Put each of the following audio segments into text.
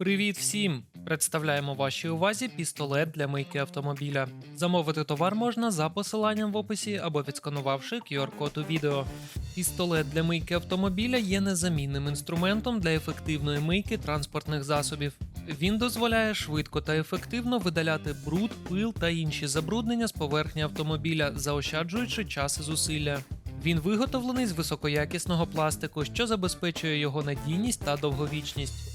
Привіт всім! Представляємо вашій увазі пістолет для мийки автомобіля. Замовити товар можна за посиланням в описі або відсканувавши QR-код у відео. Пістолет для мийки автомобіля є незамінним інструментом для ефективної мийки транспортних засобів. Він дозволяє швидко та ефективно видаляти бруд, пил та інші забруднення з поверхні автомобіля, заощаджуючи час і зусилля. Він виготовлений з високоякісного пластику, що забезпечує його надійність та довговічність.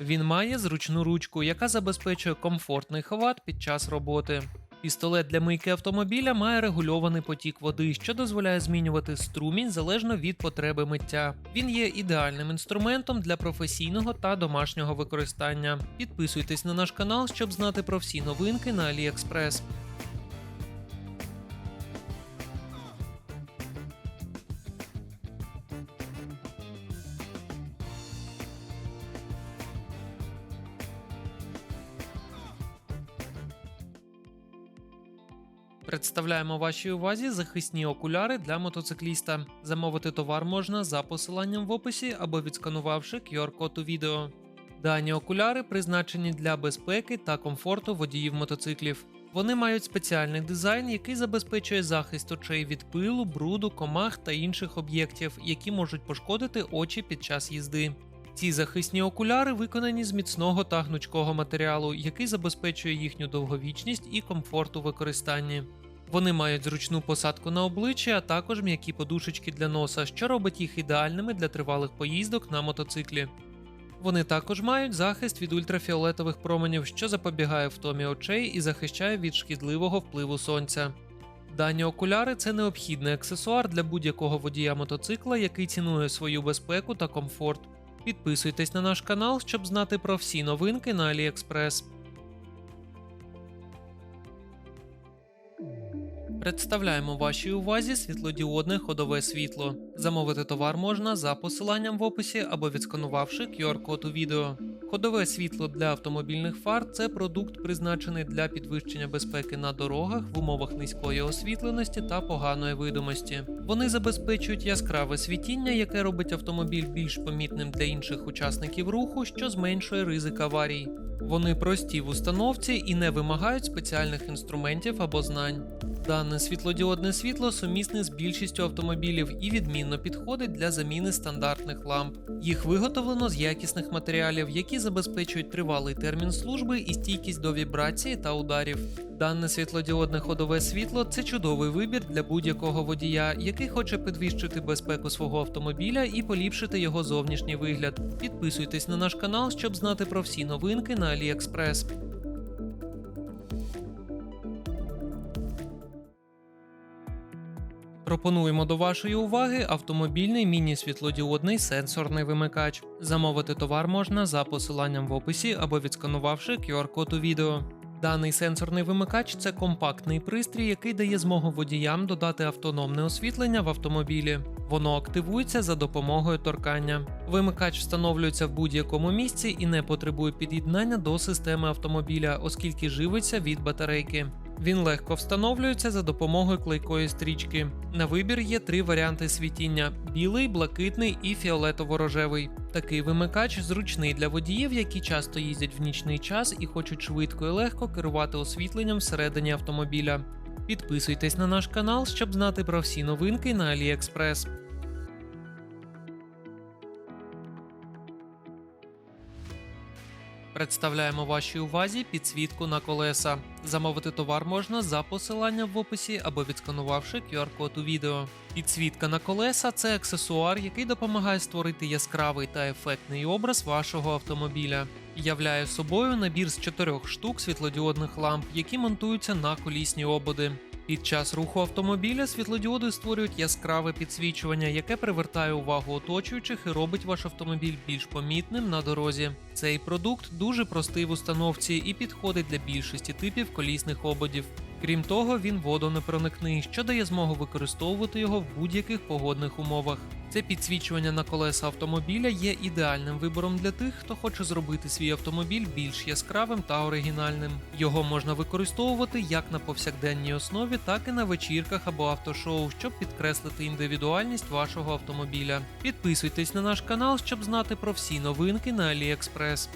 Він має зручну ручку, яка забезпечує комфортний хват під час роботи. Пістолет для мийки автомобіля має регульований потік води, що дозволяє змінювати струмінь залежно від потреби миття. Він є ідеальним інструментом для професійного та домашнього використання. Підписуйтесь на наш канал, щоб знати про всі новинки на AliExpress. Представляємо вашій увазі захисні окуляри для мотоцикліста. Замовити товар можна за посиланням в описі або відсканувавши QR-код у відео. Дані окуляри призначені для безпеки та комфорту водіїв мотоциклів. Вони мають спеціальний дизайн, який забезпечує захист очей від пилу, бруду, комах та інших об'єктів, які можуть пошкодити очі під час їзди. Ці захисні окуляри виконані з міцного та гнучкого матеріалу, який забезпечує їхню довговічність і комфорт у використанні. Вони мають зручну посадку на обличчя, а також м'які подушечки для носа, що робить їх ідеальними для тривалих поїздок на мотоциклі. Вони також мають захист від ультрафіолетових променів, що запобігає втомі очей і захищає від шкідливого впливу сонця. Дані окуляри це необхідний аксесуар для будь-якого водія мотоцикла, який цінує свою безпеку та комфорт. Підписуйтесь на наш канал, щоб знати про всі новинки на AliExpress. Представляємо вашій увазі світлодіодне ходове світло. Замовити товар можна за посиланням в описі або відсканувавши QR-код у відео. Ходове світло для автомобільних фар це продукт, призначений для підвищення безпеки на дорогах в умовах низької освітленості та поганої видимості. Вони забезпечують яскраве світіння, яке робить автомобіль більш помітним для інших учасників руху, що зменшує ризик аварій. Вони прості в установці і не вимагають спеціальних інструментів або знань. Дане світлодіодне світло сумісне з більшістю автомобілів і відмінно підходить для заміни стандартних ламп. Їх виготовлено з якісних матеріалів, які забезпечують тривалий термін служби і стійкість до вібрації та ударів. Дане світлодіодне ходове світло це чудовий вибір для будь-якого водія, який хоче підвищити безпеку свого автомобіля і поліпшити його зовнішній вигляд. Підписуйтесь на наш канал, щоб знати про всі новинки на AliExpress. Пропонуємо до вашої уваги автомобільний міні-світлодіодний сенсорний вимикач. Замовити товар можна за посиланням в описі або відсканувавши QR-код у відео. Даний сенсорний вимикач це компактний пристрій, який дає змогу водіям додати автономне освітлення в автомобілі. Воно активується за допомогою торкання. Вимикач встановлюється в будь-якому місці і не потребує під'єднання до системи автомобіля, оскільки живиться від батарейки. Він легко встановлюється за допомогою клейкої стрічки. На вибір є три варіанти світіння: білий, блакитний і фіолетово-рожевий. Такий вимикач зручний для водіїв, які часто їздять в нічний час і хочуть швидко і легко керувати освітленням всередині автомобіля. Підписуйтесь на наш канал, щоб знати про всі новинки на AliExpress. Представляємо вашій увазі підсвітку на колеса. Замовити товар можна за посиланням в описі або відсканувавши QR-код у відео. Підсвітка на колеса це аксесуар, який допомагає створити яскравий та ефектний образ вашого автомобіля. Являє собою набір з чотирьох штук світлодіодних ламп, які монтуються на колісні ободи. Під час руху автомобіля світлодіоди створюють яскраве підсвічування, яке привертає увагу оточуючих і робить ваш автомобіль більш помітним на дорозі. Цей продукт дуже простий в установці і підходить для більшості типів колісних ободів. Крім того, він водонепроникний, що дає змогу використовувати його в будь-яких погодних умовах. Це підсвічування на колеса автомобіля є ідеальним вибором для тих, хто хоче зробити свій автомобіль більш яскравим та оригінальним. Його можна використовувати як на повсякденній основі, так і на вечірках або автошоу, щоб підкреслити індивідуальність вашого автомобіля. Підписуйтесь на наш канал, щоб знати про всі новинки на AliExpress.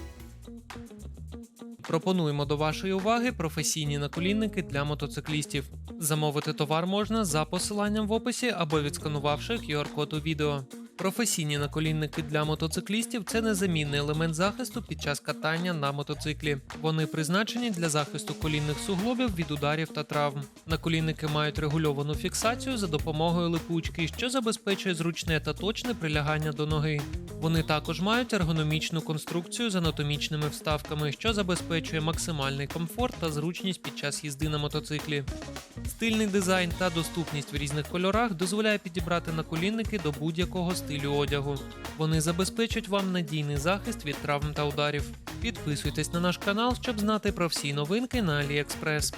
Пропонуємо до вашої уваги професійні наколінники для мотоциклістів. Замовити товар можна за посиланням в описі або відсканувавши QR-код у відео. Професійні наколінники для мотоциклістів це незамінний елемент захисту під час катання на мотоциклі. Вони призначені для захисту колінних суглобів від ударів та травм. Наколінники мають регульовану фіксацію за допомогою липучки, що забезпечує зручне та точне прилягання до ноги. Вони також мають ергономічну конструкцію з анатомічними вставками, що забезпечує максимальний комфорт та зручність під час їзди на мотоциклі. Стильний дизайн та доступність в різних кольорах дозволяє підібрати наколінники до будь-якого стилю одягу. Вони забезпечать вам надійний захист від травм та ударів. Підписуйтесь на наш канал, щоб знати про всі новинки на AliExpress.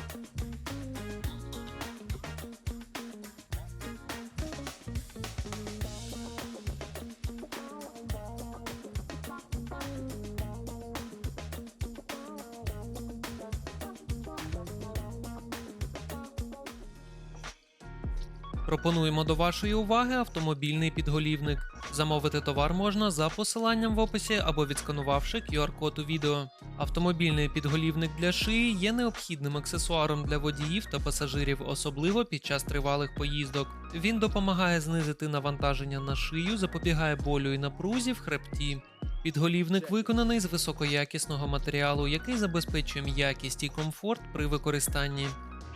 Пропонуємо до вашої уваги автомобільний підголівник. Замовити товар можна за посиланням в описі або відсканувавши QR-код у відео. Автомобільний підголівник для шиї є необхідним аксесуаром для водіїв та пасажирів, особливо під час тривалих поїздок. Він допомагає знизити навантаження на шию, запобігає болю і напрузі в хребті. Підголівник виконаний з високоякісного матеріалу, який забезпечує м'якість і комфорт при використанні.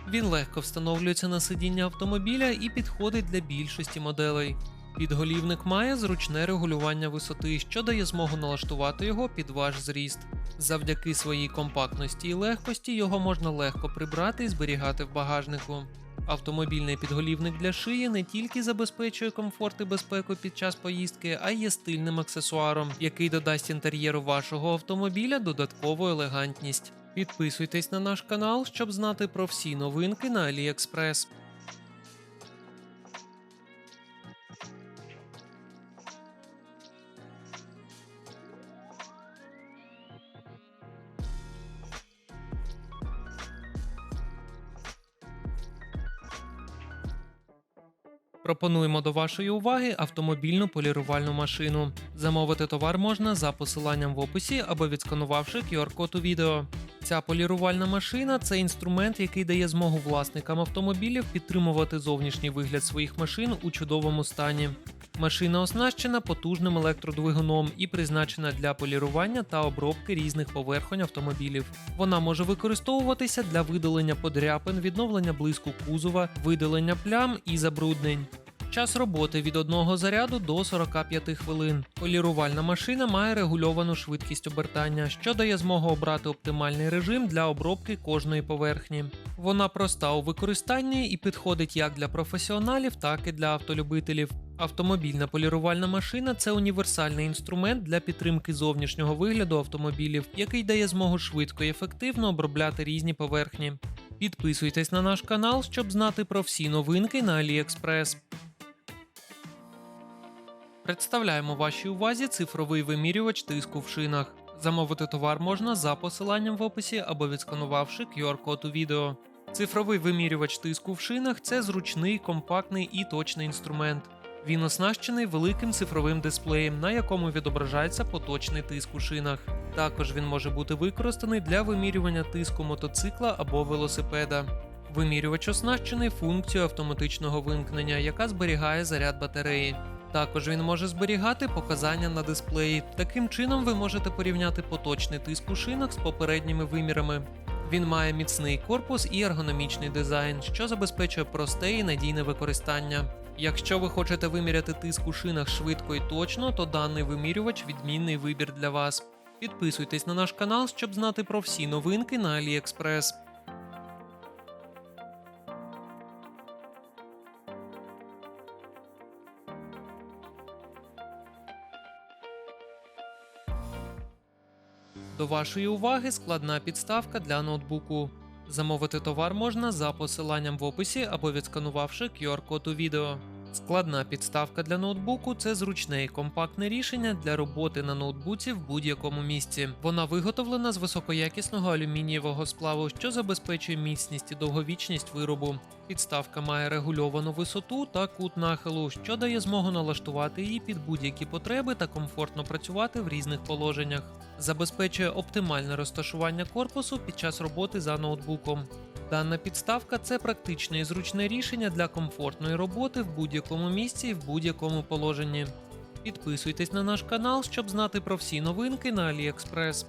Він легко встановлюється на сидіння автомобіля і підходить для більшості моделей. Підголівник має зручне регулювання висоти, що дає змогу налаштувати його під ваш зріст. Завдяки своїй компактності і легкості його можна легко прибрати і зберігати в багажнику. Автомобільний підголівник для шиї не тільки забезпечує комфорт і безпеку під час поїздки, а й є стильним аксесуаром, який додасть інтер'єру вашого автомобіля додаткову елегантність. Підписуйтесь на наш канал, щоб знати про всі новинки на AliExpress. Пропонуємо до вашої уваги автомобільну полірувальну машину. Замовити товар можна за посиланням в описі або відсканувавши QR-код у відео. Ця полірувальна машина це інструмент, який дає змогу власникам автомобілів підтримувати зовнішній вигляд своїх машин у чудовому стані. Машина оснащена потужним електродвигуном і призначена для полірування та обробки різних поверхонь автомобілів. Вона може використовуватися для видалення подряпин, відновлення блиску кузова, видалення плям і забруднень. Час роботи від одного заряду до 45 хвилин. Полірувальна машина має регульовану швидкість обертання, що дає змогу обрати оптимальний режим для обробки кожної поверхні. Вона проста у використанні і підходить як для професіоналів, так і для автолюбителів. Автомобільна полірувальна машина це універсальний інструмент для підтримки зовнішнього вигляду автомобілів, який дає змогу швидко і ефективно обробляти різні поверхні. Підписуйтесь на наш канал, щоб знати про всі новинки на AliExpress. Представляємо вашій увазі цифровий вимірювач тиску в шинах. Замовити товар можна за посиланням в описі або відсканувавши QR-код у відео. Цифровий вимірювач тиску в шинах це зручний, компактний і точний інструмент. Він оснащений великим цифровим дисплеєм, на якому відображається поточний тиск у шинах. Також він може бути використаний для вимірювання тиску мотоцикла або велосипеда. Вимірювач оснащений функцією автоматичного вимкнення, яка зберігає заряд батареї. Також він може зберігати показання на дисплеї. Таким чином ви можете порівняти поточний тиск у шинах з попередніми вимірами. Він має міцний корпус і ергономічний дизайн, що забезпечує просте і надійне використання. Якщо ви хочете виміряти тиск у шинах швидко і точно, то даний вимірювач відмінний вибір для вас. Підписуйтесь на наш канал, щоб знати про всі новинки на AliExpress. До вашої уваги складна підставка для ноутбуку. Замовити товар можна за посиланням в описі або відсканувавши QR-код у відео. Складна підставка для ноутбуку це зручне і компактне рішення для роботи на ноутбуці в будь-якому місці. Вона виготовлена з високоякісного алюмінієвого сплаву, що забезпечує міцність і довговічність виробу. Підставка має регульовану висоту та кут нахилу, що дає змогу налаштувати її під будь-які потреби та комфортно працювати в різних положеннях. Забезпечує оптимальне розташування корпусу під час роботи за ноутбуком. Дана підставка це практичне і зручне рішення для комфортної роботи в будь-якому місці і в будь-якому положенні. Підписуйтесь на наш канал, щоб знати про всі новинки на AliExpress.